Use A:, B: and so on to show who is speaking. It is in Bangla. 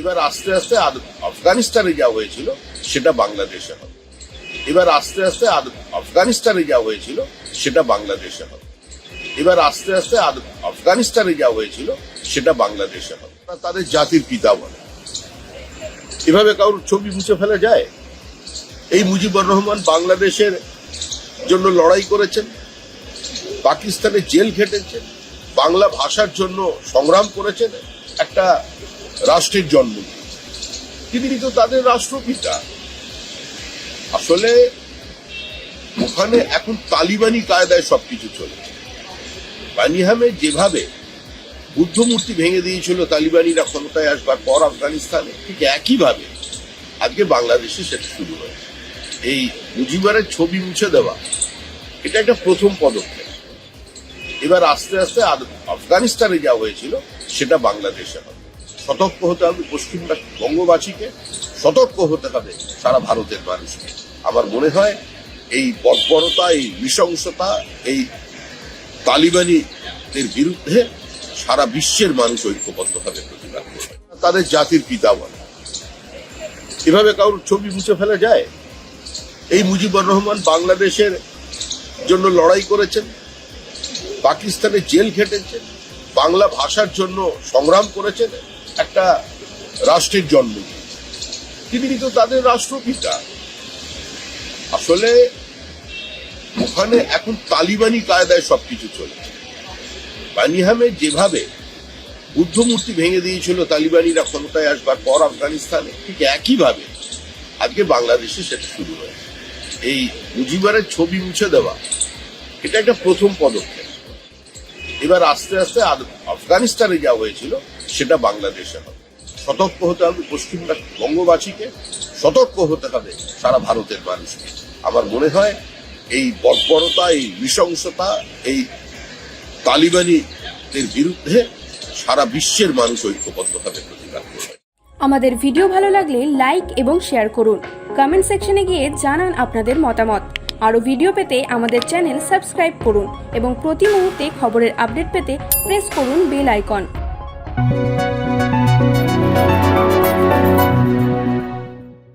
A: এবার আস্তে আস্তে আফগানিস্তানে যা হয়েছিল, সেটা বাংলাদেশে হবে। এবার আস্তে আস্তে আফগানিস্তানে যা হয়েছিল, সেটা বাংলাদেশে হবে। এবার আস্তে আস্তে আফগানিস্তানে যা হয়েছিল, সেটা বাংলাদেশে হবে। তাদের জাতির পিতা বলে। এভাবে কারোর ছবি মুছে ফেলা যায়? এই মুজিবুর রহমান বাংলাদেশের জন্য লড়াই করেছেন, পাকিস্তানে জেল খেটেছেন, বাংলা ভাষার জন্য সংগ্রাম করেছেন, একটা রাষ্ট্রের জন্ম। তিনি তো তাদের রাষ্ট্রপিতা। আসলে ওখানে এখন তালিবানি কায়দায় সবকিছু চলেছে বানিহামে যেভাবে বুদ্ধ মূর্তি ভেঙে দিয়েছিল তালিবানিরা ক্ষমতায় আসবার পর আফগানিস্তানে, ঠিক একইভাবে আজকে বাংলাদেশে সেটা শুরু হয়েছে। এই মুজিবারের ছবি মুছে দেওয়া, এটা একটা প্রথম পদক্ষেপ। এবার আস্তে আস্তে আফগানিস্তানে যা হয়েছিল, সেটা বাংলাদেশে হবে। সতর্ক হতে হবে পশ্চিম বঙ্গবাসীকে সতর্ক হতে হবে সারা ভারতের মানুষকে। আমার মনে হয় এই বর্বরতা, এই নৃশংসতা, এই তালিবানিদের বিরুদ্ধে সারা বিশ্বের মানুষ ঐক্যবদ্ধভাবে প্রতিবাদ করবে। তাদের জাতির পিতা বলে এভাবে কারোর ছবি মুছে ফেলা যায়? এই মুজিবুর রহমান বাংলাদেশের জন্য লড়াই করেছেন, পাকিস্তানে জেল খেটেছেন, বাংলা ভাষার জন্য সংগ্রাম করেছেন একটা রাষ্ট্রের জন্ম। তিনি তো তাদের রাষ্ট্রপিতা। আসলে ওখানে এখন তালিবানি কায়দায় সবকিছু চলেছে বানিহামে যেভাবে বুদ্ধ মূর্তি ভেঙে দিয়েছিল তালিবানিরা ক্ষমতায় আসবার পর আফগানিস্তানে, ঠিক একইভাবে আজকে বাংলাদেশে সেটা শুরু হয়েছে। এই মুজিবারের ছবি মুছে দেওয়া, এটা একটা প্রথম পদক্ষেপ। এবার আস্তে আস্তে আফগানিস্তানে যা হয়েছিল। সেটা বাংলাদেশে হবে। সতর্ক হতে হবে পশ্চিম বঙ্গবাসীকে, সতর্ক হতে হবে সারা ভারতের মানুষকে। আমার মনে হয় এই বর্বরতা, এই নৃশংসতা, এই তালিবানিদের বিরুদ্ধে সারা বিশ্বের মানুষ ঐক্যবদ্ধভাবে প্রতিবাদ করবে।
B: আমাদের ভিডিও ভালো লাগলে লাইক এবং শেয়ার করুন। কমেন্ট সেকশনে গিয়ে জানান আপনাদের মতামত। আরও ভিডিও পেতে আমাদের চ্যানেল সাবস্ক্রাইব করুন এবং প্রতি মুহূর্তে খবরের আপডেট পেতে প্রেস করুন বেল আইকন। Thank you.